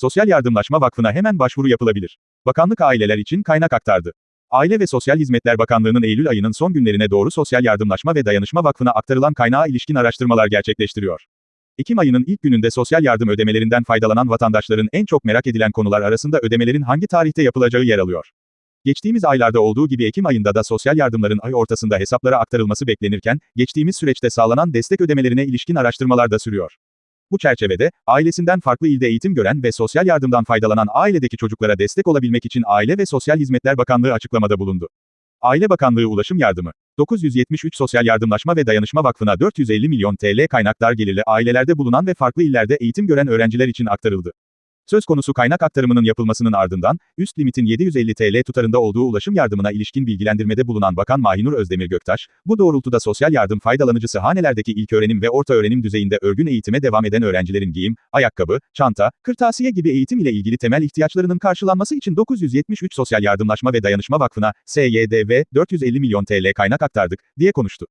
Sosyal Yardımlaşma Vakfı'na hemen başvuru yapılabilir. Bakanlık aileler için kaynak aktardı. Aile ve Sosyal Hizmetler Bakanlığı'nın Eylül ayının son günlerine doğru Sosyal Yardımlaşma ve Dayanışma Vakfı'na aktarılan kaynağa ilişkin araştırmalar gerçekleştiriyor. Ekim ayının ilk gününde sosyal yardım ödemelerinden faydalanan vatandaşların en çok merak edilen konular arasında ödemelerin hangi tarihte yapılacağı yer alıyor. Geçtiğimiz aylarda olduğu gibi Ekim ayında da sosyal yardımların ay ortasında hesaplara aktarılması beklenirken, geçtiğimiz süreçte sağlanan destek ödemelerine ilişkin araştırmalar da sürüyor. Bu çerçevede, ailesinden farklı ilde eğitim gören ve sosyal yardımdan faydalanan ailedeki çocuklara destek olabilmek için Aile ve Sosyal Hizmetler Bakanlığı açıklamada bulundu. Aile Bakanlığı Ulaşım Yardımı 973 Sosyal Yardımlaşma ve Dayanışma Vakfı'na 450 milyon TL kaynak dar gelirli ailelerde bulunan ve farklı illerde eğitim gören öğrenciler için aktarıldı. Söz konusu kaynak aktarımının yapılmasının ardından, üst limitin 750 TL tutarında olduğu ulaşım yardımına ilişkin bilgilendirmede bulunan Bakan Mahinur Özdemir Göktaş, bu doğrultuda sosyal yardım faydalanıcısı hanelerdeki ilköğrenim ve orta öğrenim düzeyinde örgün eğitime devam eden öğrencilerin giyim, ayakkabı, çanta, kırtasiye gibi eğitim ile ilgili temel ihtiyaçlarının karşılanması için 973 Sosyal Yardımlaşma ve Dayanışma Vakfı'na, SYDV, 450 milyon TL kaynak aktardık, diye konuştu.